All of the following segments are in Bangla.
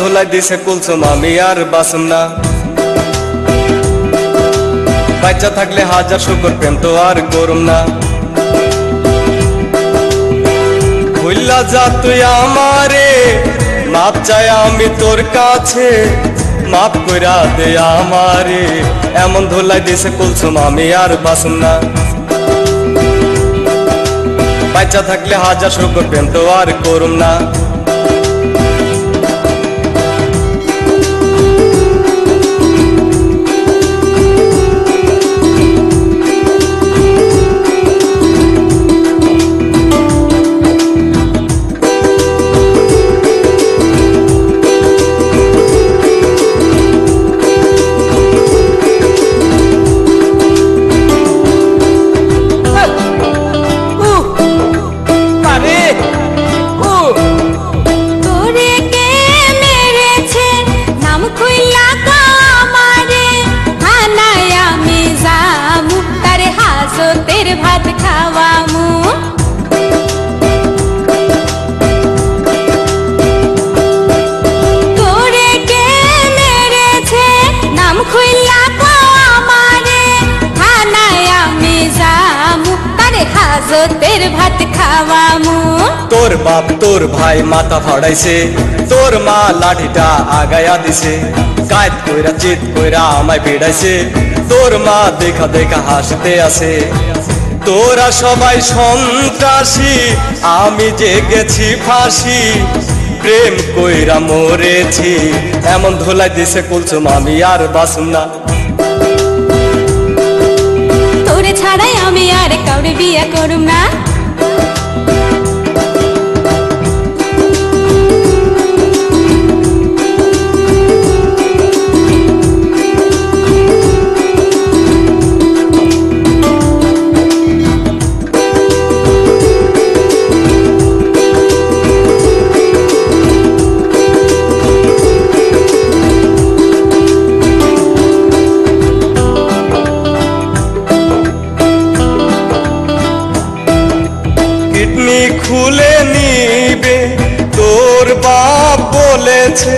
ধুলাই দিছে কুলসুম, আমি আর বাসুম না। বাচ্চা থাকলে হাজার শুকর প্রেম তো আর করুম না। ভুল্লা যা তুই আমারে, মাপ চাই আমি তোর কাছে, মাপ কইরা দে আমারে। এমন ধুলাই দিছে কুলসুম, আমি আর বাসুম না। বাচ্চা থাকলে হাজার শুকর প্রেম তো আর করুম না। ভাত খাওয়ামু। তোর বাপ তোর ভাই মাথা ফাড়াইছে। তোর মা লাঠিটা আগায়া দিছে। কায়ত কইরা চিত কইরা আমায় বেড়াইছে। তোর মা দেখা দেখা হাসতে আছে। তোরা সবাই সন্ত্রাসী আমি যে গেছি ফাঁসি। প্রেম কইরা মরেছি এমন ধুলাই দিছে কুলসুম আমি আর বাসুম না। তোরে ছাড়াই আমি আর কাউরে বিয়ে করুম না। কিডনি খুলে নিবে। তোর বাপ বলেছে,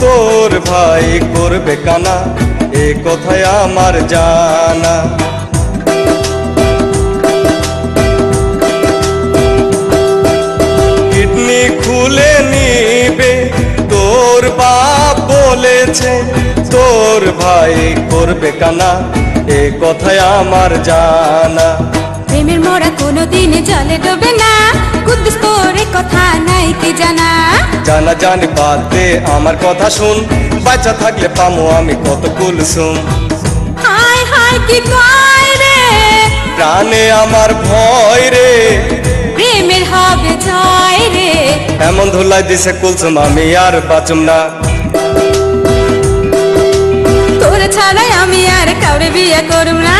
তোর ভাই করবে কানা, এ কথায় আমার জানা। কিডনি খুলে নিবে, তোর বাপ বলেছে, তোর ভাই করবে কানা, এ কথায় আমার জানা। প্রেমের মোড়া কোনো দিন জলে ডোবে না। কুদ্দুস তোরে কথা নাই কি জানা। জানা জানি বাদ দে আমার কথা শুন। বাচ্চা থাকলে পামো আমি কত কুলসুম। হায় হায় কি কয় রে। প্রাণে আমার ভয় রে। প্রেমের হবে জয় রে। এমন ধুলাই দিছে কুলসুম আমি আর বাঁচুম না। তোরে ছাড়াই আমি আর কাউরে বিয়ে করুম না।